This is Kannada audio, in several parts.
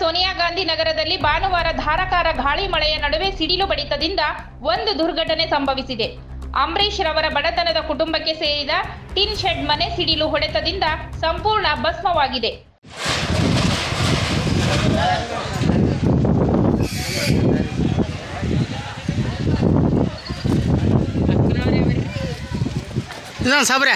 ಸೋನಿಯಾ ಗಾಂಧಿ ನಗರದಲ್ಲಿ ಭಾನುವಾರ ಧಾರಾಕಾರ ಗಾಳಿ ಮಳೆಯ ನಡುವೆ ಸಿಡಿಲು ಬಡಿತದಿಂದ ಒಂದು ದುರ್ಘಟನೆ ಸಂಭವಿಸಿದೆ. ಅಂಬರೀಶ್ ರವರ ಬಡತನದ ಕುಟುಂಬಕ್ಕೆ ಸೇರಿದ ಟಿನ್ ಶೆಡ್ ಮನೆ ಸಿಡಿಲು ಹೊಡೆತದಿಂದ ಸಂಪೂರ್ಣ ಭಸ್ಮವಾಗಿದೆ. ಸಾಬ್ರೆ?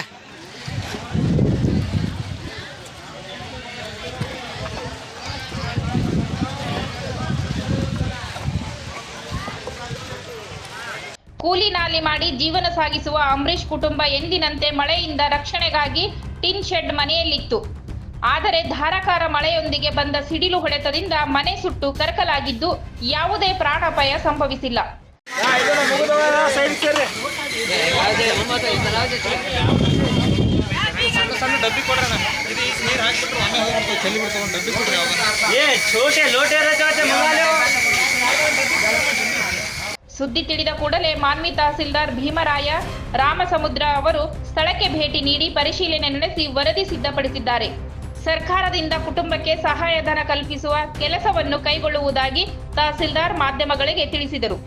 ಕೂಲಿ ನಾಲಿ ಮಾಡಿ ಜೀವನ ಸಾಗಿಸುವ ಅಂಬರೀಷ್ ಕುಟುಂಬ ಎಂದಿನಂತೆ ಮಳೆಯಿಂದ ರಕ್ಷಣೆಗಾಗಿ ಟಿನ್ ಶೆಡ್ ಮನೆಯಲ್ಲಿತ್ತು. ಆದರೆ ಧಾರಾಕಾರ ಮಳೆಯೊಂದಿಗೆ ಬಂದ ಸಿಡಿಲು ಹೊಡೆತದಿಂದ ಮನೆ ಸುಟ್ಟು ಕರಕಲಾಗಿದ್ದು ಯಾವುದೇ ಪ್ರಾಣಾಪಾಯ ಸಂಭವಿಸಿಲ್ಲ. ಡಬ್ಬಿ ಸುದ್ದಿ ತಿಳಿದ ಕೂಡಲೇ ಮಾನ್ವಿ ತಹಸೀಲ್ದಾರ್ ಭೀಮರಾಯ ರಾಮಸಮುದ್ರ ಅವರು ಸ್ಥಳಕ್ಕೆ ಭೇಟಿ ನೀಡಿ ಪರಿಶೀಲನೆ ನಡೆಸಿ ವರದಿ ಸಿದ್ಧಪಡಿಸಿದ್ದಾರೆ. ಸರ್ಕಾರದಿಂದ ಕುಟುಂಬಕ್ಕೆ ಸಹಾಯಧನ ಕಲ್ಪಿಸುವ ಕೆಲಸವನ್ನು ಕೈಗೊಳ್ಳುವುದಾಗಿ ತಹಸೀಲ್ದಾರ್ ಮಾಧ್ಯಮಗಳಿಗೆ ತಿಳಿಸಿದರು.